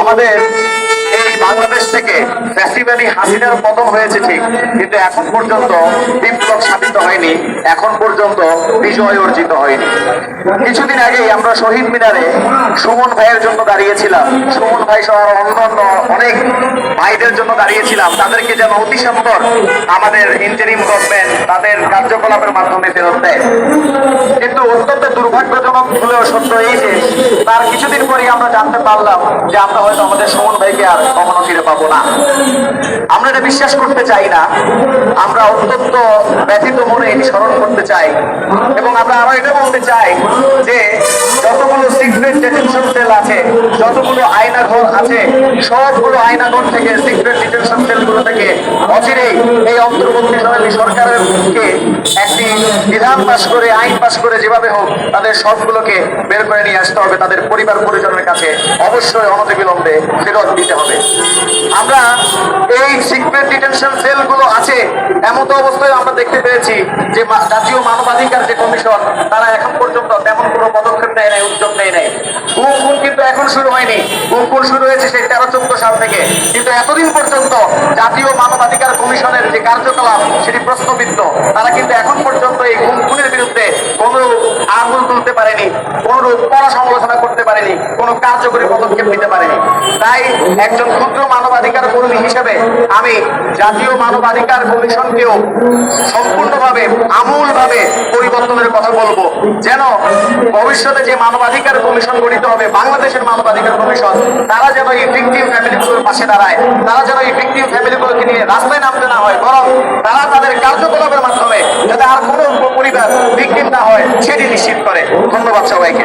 আমাদের এই বাংলাদেশ থেকে ফ্যাসিবাদী হাসিনার পতন হয়েছে ঠিক, কিন্তু এখন পর্যন্ত বিপ্লব সাধিত হয়নি, এখন পর্যন্ত বিজয় অর্জিত হয়নি। কিছুদিন আগেই আমরা শহীদ মিনারে সুমন ভাইয়ের জন্য দাঁড়িয়েছিলাম। সুমন ভাই সহ অন্যান্য অনেক ভাইদের জন্য দাঁড়িয়েছিলাম। তাদেরকে যেন অতি সম্পর আমাদের ইন্টারিম গভর্নমেন্ট তাদের কার্যকলাপের মাধ্যমে ফেরত দেয়। কিন্তু অত্যন্ত দুর্ভাগ্যজনক হলেও সত্য এই যে তার কিছুদিন পরেই আমরা জানতে পারলাম যে আমরা হয়তো আমাদের সুমন ভাইকে আর কখনো ফিরে পাবো না। আমরা এটা বিশ্বাস করতে চাই না। আমরা অত্যন্ত ব্যথিত মনে এটি স্মরণ করতে চাই এবং আমরা আরও এটা বলতে চাই যে যতগুলো সিক্রেট ডিটেনশন সেল আছে, যতগুলো আয়নাঘর আছে, সবগুলো আয়নাঘর থেকে সিক্রেট ডিটেনশন সেলগুলো থেকে অচিরেই এই অন্তর্বর্তীকালীন সরকারের কে একটি বিধান পাশ করে, আইন পাশ করে যেভাবে হোক তাদের সবগুলোকে বের করে নিয়ে আসতে হবে, তাদের পরিবার পরিজনের কাছে অবশ্যই অনতিবিলম্বে ফেরত দিতে হবে। আমরা এই সিক্রেট ডিটেনশন সেলগুলো আছে, এমন তো অবস্থায় আমরা দেখতে পেয়েছি যে জাতীয় মানবাধিকার যে কমিশন, তারা এখন পর্যন্ত তেমন কোনো পদক্ষেপ নেয় নাই, উদ্যোগ নেয় নাই। খুন কিন্তু এখন শুরু হয়নি। খুন শুরু হয়েছে সেই তেরো চোদ্দ সাল থেকে। কিন্তু এতদিন পর্যন্ত জাতীয় মানবাধিকার কমিশনের যে কার্যকলাপ, সেটি প্রশ্নবিদ্ধ তারা কিন্তু এখন পর্যন্ত এই খুনের বিরুদ্ধে কোনো আঙুল তুলতে পারেনি, কোনো কড়া সমালোচনা করতে পারেনি, কোনো কার্যকরী পদক্ষেপ নিতে পারেনি। তাই একজন ক্ষুদ্র মানবাধিকার কর্মী হিসেবে আমি জাতীয় মানবাধিকার কমিশনকেও সম্পূর্ণভাবে, আমূলভাবে পরিবর্তনের কথা যেন ভবিষ্যতে যে মানবাধিকার কমিশন গঠিত হবে, বাংলাদেশের মানবাধিকার কমিশন, তারা যেন এই ভিকটিম ফ্যামিলিগুলোর পাশে দাঁড়ায়, তারা যেন এই ভিকটিম ফ্যামিলিগুলোকে নিয়ে রাস্তায় নামতে না হয়, বরং তারা তাদের কার্যকলাপের মাধ্যমে যাতে আর কোনো পরিবার ভিকটিম না হয়, সেটি নিশ্চিত করে। ধন্যবাদ সবাইকে।